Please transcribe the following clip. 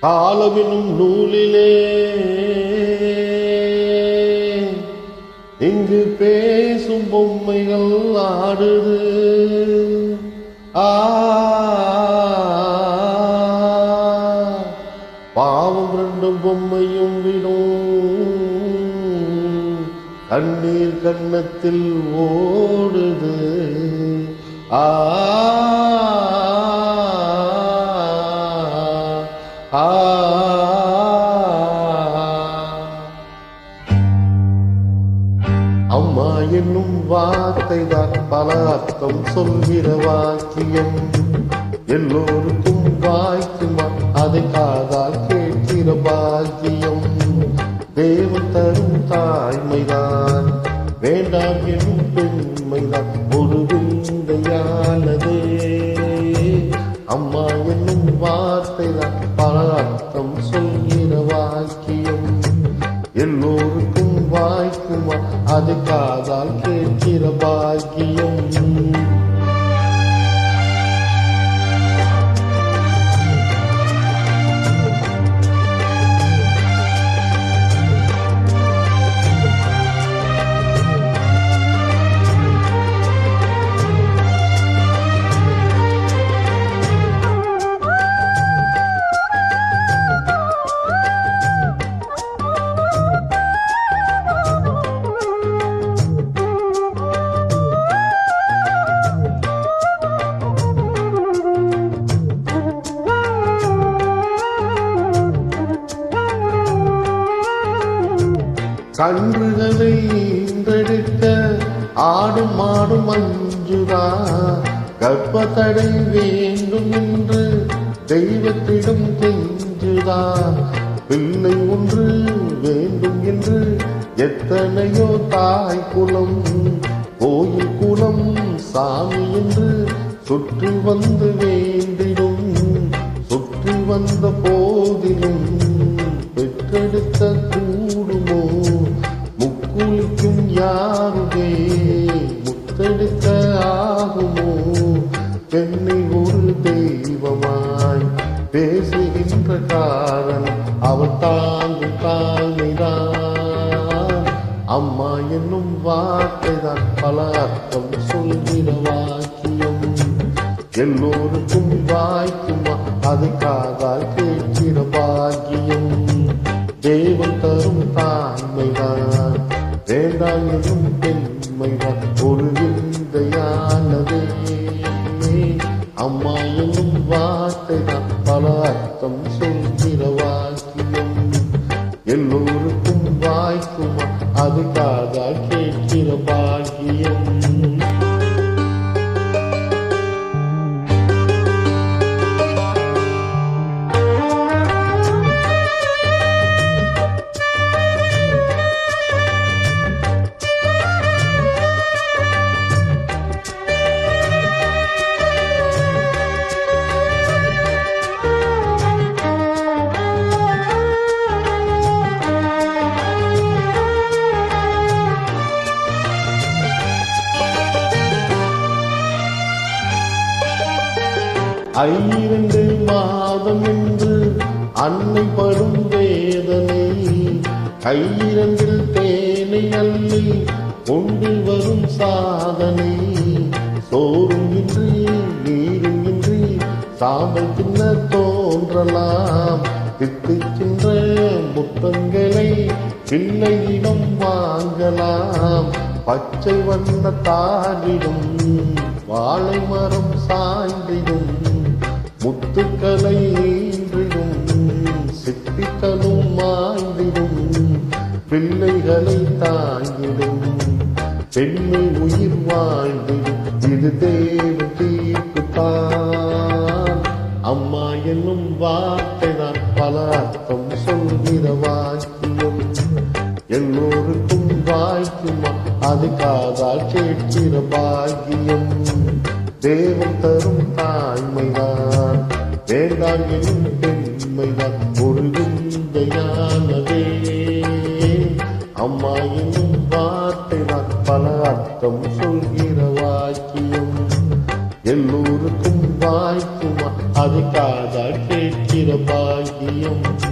காலவினும் நூலிலே. இங்கு பேசும் பொம்மைகள் ஆடுது. பாவம் ரெண்டும் பொம்மையும் விடும். கண்ணீர் கண்ணத்தில் ஓடுது. ஆ. ஆ. அம்மா என்னும் வார்த்தை தான் பல அர்த்தம் சொல்கிற வாக்கியம். எல்லோருக்கும் வாய்க்குமா அதை காதால் கேட்கிற பாக்கியம். தேவன் தரும் தாய்மைதான். வேண்டாம் எனும் பெண்மைதான் ஒரு விந்தையானதே. அம்மா என்னும் வார்த்தை தான் பல சொல்கிற வாக்கியம். எல்லோருக்கும் வாய்க்குமா? அது காதால் கேட்கிற பாக்கியம். கன்றுகளை ஈன்றெடுக்க ஆடும் மாடும் அஞ்சுதா கர்ப்பத்தடை வேண்டும் என்று தெய்வத்திடம் கெஞ்சுதா பிள்ளை ஒன்று வேண்டும் என்று எத்தனையோ தாய் குலம் கோயில் குலம் சாமி என்று சுற்றி வந்து வேண்டிடும் காரணம். அவள் தாங்கும் தாங்கிதான் அம்மா என்னும் வார்த்தை தான் பல அர்த்தம் சொல்கிற வாக்கியம். எல்லோருக்கும் வாய்க்குமா? அது காதால் கேட்கிற பாக்கியம். தேவன் தரும் தாய்மைதான் வேண்டாம் என்னும் பெண்மைதான். ஒரு விந்தையானதே. அம்மா என்னும் வார்த்தை தான் பல அர்த்தம் சொல்கிற வாக்கியம். எல்லோருக்கும் வாய்க்குமா? அது காதால் கேட்கிற பாக்கியம். ஐரண்டு மாதம் என்று அன்னை படும் வேதனை. கையிரண்டில் தேனை அள்ளி கொண்டு வரும் சாதனை. சோறும் இன்றி நீரும் இன்றி சாமல் தின்ன தோன்றலாம். தித்துக்கின்ற முத்தங்களை பிள்ளையிடம் வாங்கலாம். பச்சை வண்ண தாடிடும் வாழை மரம் சாய்ந்திடும். முத்துக்களை ஈன்றிடும் சிப்பிகளும் மாய்ந்திடும் பிள்ளைகளை தாங்கிடும் பெண்மை உயிர் வாழ்ந்திடும் இது தேவ தீர்ப்புத்தான் அம்மா என்னும் வார்த்தை தான் பல அர்த்தம் சொல்கிற வாக்கியம். எல்லோருக்கும் வாய்க்குமா அது காதால் கேட்கிற பாக்கியம். தேவன் தரும் தாய்மைதான். வேண்டாம் எனும் பெண்மைதான் ஒரு விந்தையானதே அம்மா என்னும் வார்த்தை நான் பல அர்த்தம் சொல்கிற வாக்கியம். எல்லோருக்கும் வாய்க்குமா அது காதால் கேட்கிற பாக்கியம்.